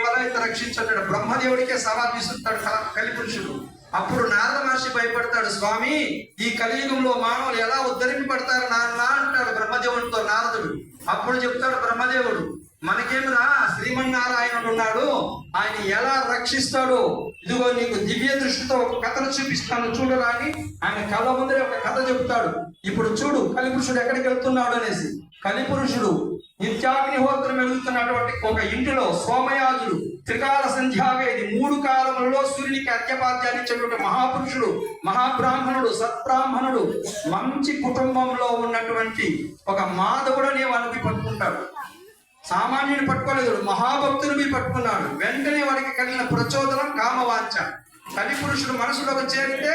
వల్ల రక్షించాడు బ్రహ్మదేవుడికే సవాల్ విసురుతాడు కల- కలిపురుషుడు. అప్పుడు నారద మహర్షి భయపడతాడు స్వామి ఈ కలియుగంలో మానవులు ఎలా ఉద్ధరింపబడతారు నాన్న? అంటాడు బ్రహ్మదేవుడితో నారదుడు. అప్పుడు చెప్తాడు బ్రహ్మదేవుడు మనకేమిరా శ్రీమన్నారాయణుడు ఉన్నాడు. ఆయన ఎలా రక్షిస్తాడు? ఇదిగో నీకు దివ్య దృష్టితో ఒక కథను చూపిస్తాను చూడరా అని ఆయన కళ్ళ ముందరే ఒక కథ చెప్తాడు. ఇప్పుడు చూడు కలిపురుషుడు ఎక్కడికి వెళ్తున్నాడు అనేసి. కలిపురుషుడు వెలుగుతున్నటువంటి ఒక ఇంటిలో సోమయాజుడు త్రికాల సంధ్యావేది మూడు కాలములలో సూర్యునికి అర్ఘ్యపాద్యాలు ఇచ్చేటువంటి మహాపురుషుడు మహాబ్రాహ్మణుడు సత్బ్రాహ్మణుడు మంచి కుటుంబంలో ఉన్నటువంటి ఒక మాధవుడు అనే వాళ్ళని పట్టుకుంటాడు. సామాన్యుని పట్టుకోలేదు మహాభక్తుని పట్టుకున్నాడు. వెంటనే వాడికి కలిగిన ప్రచోదనం కామవాంఛ. కలిపురుషుడు మనసులోకి చేరితే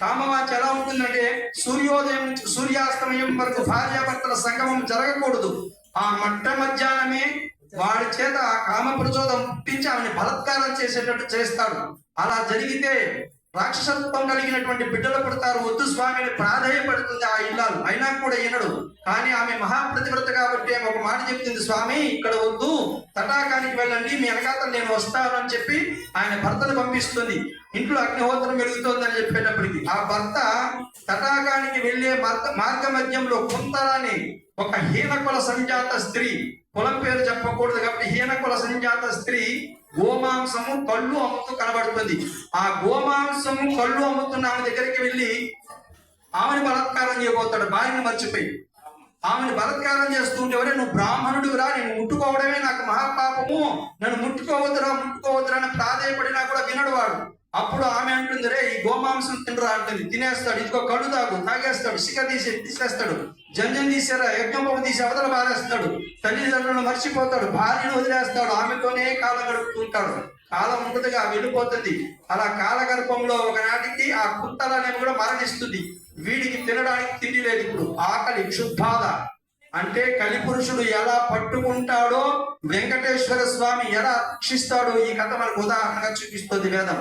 కామవాచ ఎలా ఉంటుందంటే సూర్యోదయం నుంచి సూర్యాస్తమయం వరకు భార్యాభర్తల సంగమం జరగకూడదు. ఆ మట్ట మధ్యాహ్నమే వాడి చేత ఆ కామ ప్రచోదం పుట్టించి ఆమెను బలత్కారం చేసేటట్టు చేస్తాడు. అలా జరిగితే రాక్షసత్వం కలిగినటువంటి బిడ్డలు పడతారు. వద్దు స్వామిని ప్రాధాయపడుతుంది ఆ ఇల్లాలు. అయినా కూడా వినడు. కానీ ఆమె మహాప్రతివ్రత కాబట్టి ఆమె ఒక మాట చెప్తుంది స్వామి ఇక్కడ వద్దు. తటాకానికి వెళ్ళండి. మీ అనగాత నేను వస్తాను అని చెప్పి ఆయన భర్తను పంపిస్తుంది. ఇంట్లో అగ్నిహోత్రం వెలుగుతోందని చెప్పేటప్పటికి ఆ భర్త తటాకానికి వెళ్ళే మార్గ మార్గ మధ్యంలో కుంతరాని ఒక హీనకుల సంజాత స్త్రీ కులం పేరు చెప్పకూడదు కాబట్టి హీనకుల సంజాత స్త్రీ గోమాంసము కళ్ళు అమ్ముతూ కనబడుతుంది. ఆ గోమాంసము కళ్ళు అమ్ముతున్న ఆమె దగ్గరికి వెళ్ళి ఆమెను బలాత్కారం చేయబోతాడు భార్యను మర్చిపోయి. ఆమెను బలత్కారం చేస్తుంటే నువ్వు నువ్వు బ్రాహ్మణుడురా నేను ముట్టుకోవడమే నాకు మహాపాపము. నన్ను ముట్టుకోవద్దురా ముట్టుకోవద్దురా అని ప్రాధేయపడినా కూడా వినడు వాడు. అప్పుడు ఆమె అంటుంది రే ఈ గోమాంసం తినరా? అంటుంది. తినేస్తాడు ఇదిగో కళ్ళు తాగు తాగేస్తాడు సిగ తీసి తీసేస్తాడు. జంజం తీసారా యజ్ఞోపం తీసి అవతల పారేస్తాడు. తల్లిదండ్రులను మర్చిపోతాడు భార్యను వదిలేస్తాడు ఆమెతోనే కాలం గడుపుతుంటాడు. కాలం ఉండదుగా వెళ్ళిపోతుంది. అలా కాలగర్భంలో ఒకనాటికి ఆ కుంతల అనేది కూడా మరణిస్తుంది. వీడికి తినడానికి తిండి లేదు ఇప్పుడు. ఆకలి క్షుద్బాధ అంటే కలిపురుషుడు ఎలా పట్టుకుంటాడో వెంకటేశ్వర స్వామి ఎలా రక్షిస్తాడో ఈ కథ మనకు ఉదాహరణగా చూపిస్తుంది వేదం.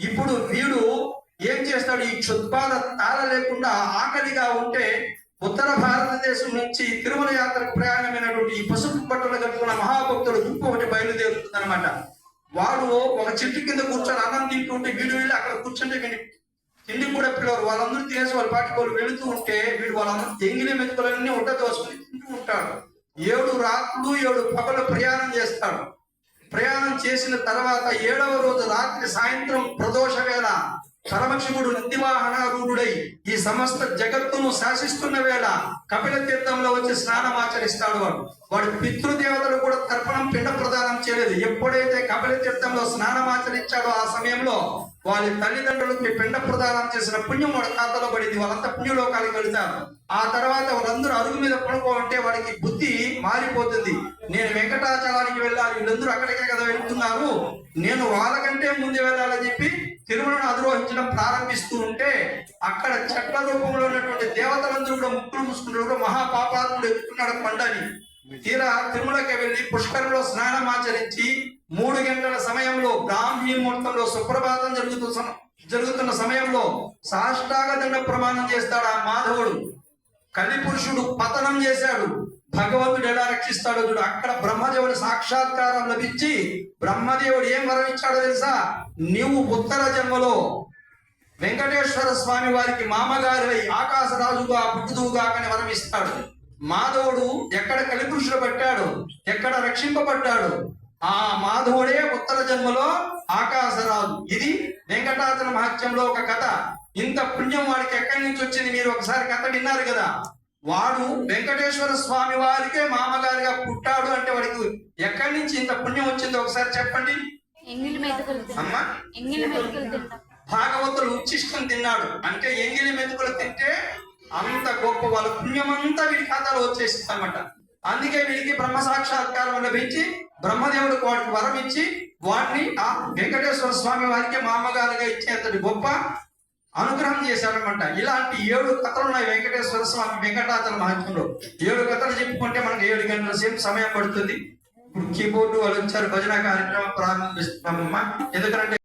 ఇప్పుడు వీడు ఏం చేస్తాడు? ఈ క్షుద్బాధ తాళ లేకుండా ఆకలిగా ఉంటే ఉత్తర భారతదేశం నుంచి తిరుమల యాత్రకు ప్రయాణమైనటువంటి ఈ పసుపు బట్టలు కట్టుకున్న మహాభక్తుడు గుంపు ఒకటి బయలుదేరుతుంది అనమాట వాడు ఒక చెట్టు కింద కూర్చొని అన్నం తింటుంటే వీడు వెళ్ళి అక్కడ కూర్చుంటే వీడి తిండి కూడా పిల్లలు వాళ్ళందరూ తీసి వాళ్ళ పాటికి వాళ్ళు వెళుతూ ఉంటే వీడు వాళ్ళందరూ తెంగిన మెతుకులన్నీ ఉంట దోసుకుని తింటూ ఉంటాడు. ఏడు రాత్రులు ఏడు పగలు ప్రయాణం చేస్తాడు. ప్రయాణం చేసిన తర్వాత ఏడవ రోజు రాత్రి సాయంత్రం ప్రదోష వేళ పరమశివుడు నందివాహనారూఢుడై ఈ సమస్త జగత్తును శాసిస్తున్న వేళ కపిల తీర్థంలో వచ్చి స్నానం ఆచరిస్తాడు వాడు. వాడు పితృదేవతలు కూడా తర్పణం పిండ ప్రదానం చేయలేదు. ఎప్పుడైతే కపిల తీర్థంలో స్నానం ఆచరించాడో ఆ సమయంలో వాళ్ళ మీ పిండ ప్రదానం చేసిన పుణ్యం వాడి ఖాతాలో పడింది వాళ్ళంతా పుణ్యలోకాలకు వెళ్తారు. ఆ తర్వాత వాళ్ళందరూ అరుగు మీద పడుకోమంటే వాడికి బుద్ధి మారిపోతుంది. నేను వెంకటాచలానికి వెళ్ళాలి వీళ్ళందరూ అక్కడికే కదా వెళ్తున్నారు. నేను వాళ్ళకంటే ముందు వెళ్ళాలని చెప్పి తిరుమలను అధిరోహించడం ప్రారంభిస్తూ ఉంటే అక్కడ చెట్ల రూపంలో ఉన్నటువంటి దేవతలందరూ కూడా ముక్కులు మూసుకుంటారు కూడా మహాపాపాత్ముడు ఎక్కుతున్నాడు పండని తీరా తిరుమలకి వెళ్ళి పుష్కరంలో స్నానం ఆచరించి మూడు గంటల సమయంలో బ్రాహ్మీ ముహూర్తంలో సుప్రభాతం జరుగుతున్న జరుగుతున్న సమయంలో సాష్టాగ దండ ప్రమాణం చేస్తాడు ఆ మాధవుడు. కలిపురుషుడు పతనం చేశాడు. భగవంతుడు ఎలా రక్షిస్తాడో చూడు. అక్కడ బ్రహ్మదేవుడి సాక్షాత్కారం లభించి బ్రహ్మదేవుడు ఏం వరం ఇచ్చాడో తెలుసా? నీవు ఉత్తర జన్మలో వెంకటేశ్వర స్వామి వారికి మామగారి ఆకాశరాజుగా పుట్టుదువుగా అని వరం ఇస్తాడు. మాధవుడు ఎక్కడ కలిపురుషుడు పట్టాడు? ఎక్కడ రక్షింపబడ్డాడు? ఆ మాధవుడే ఉత్తర జన్మలో ఆకాశరాజు. ఇది వెంకటాచల మహత్యంలో ఒక కథ. ఇంత పుణ్యం వాడికి ఎక్కడి నుంచి వచ్చింది? మీరు ఒకసారి కథ విన్నారు కదా. వాడు వెంకటేశ్వర స్వామి వారికే మామగారిగా పుట్టాడు అంటే వాడికి ఎక్కడి నుంచి ఇంత పుణ్యం వచ్చిందో ఒకసారి చెప్పండి. అమ్మా. భాగవతులు ఉచ్చిష్టం తిన్నాడు. అంటే ఎంగిలి మెతుకులు తింటే అంత గొప్ప వాళ్ళ పుణ్యమంతా వీడి ఖాతాలో వచ్చేసింది అనమాట అందుకే వీడికి బ్రహ్మ సాక్షాత్కారం లభించి బ్రహ్మదేవుడికి వాటికి వరం ఇచ్చి వాడిని ఆ వెంకటేశ్వర స్వామి వారికి మామగారుగా ఇచ్చేంతటి గొప్ప అనుగ్రహం చేశారనమాట ఇలాంటి ఏడు కథలు ఉన్నాయి వెంకటేశ్వర స్వామి వెంకటాచల మహత్వంలో ఏడు కథలు చెప్పుకుంటే మనకు ఏడు గంటల సేపు సమయం పడుతుంది. ఇప్పుడు కీబోర్డు వాళ్ళు వచ్చారు భజన కార్యక్రమం ప్రారంభిస్తున్నామమ్మా. ఎందుకంటే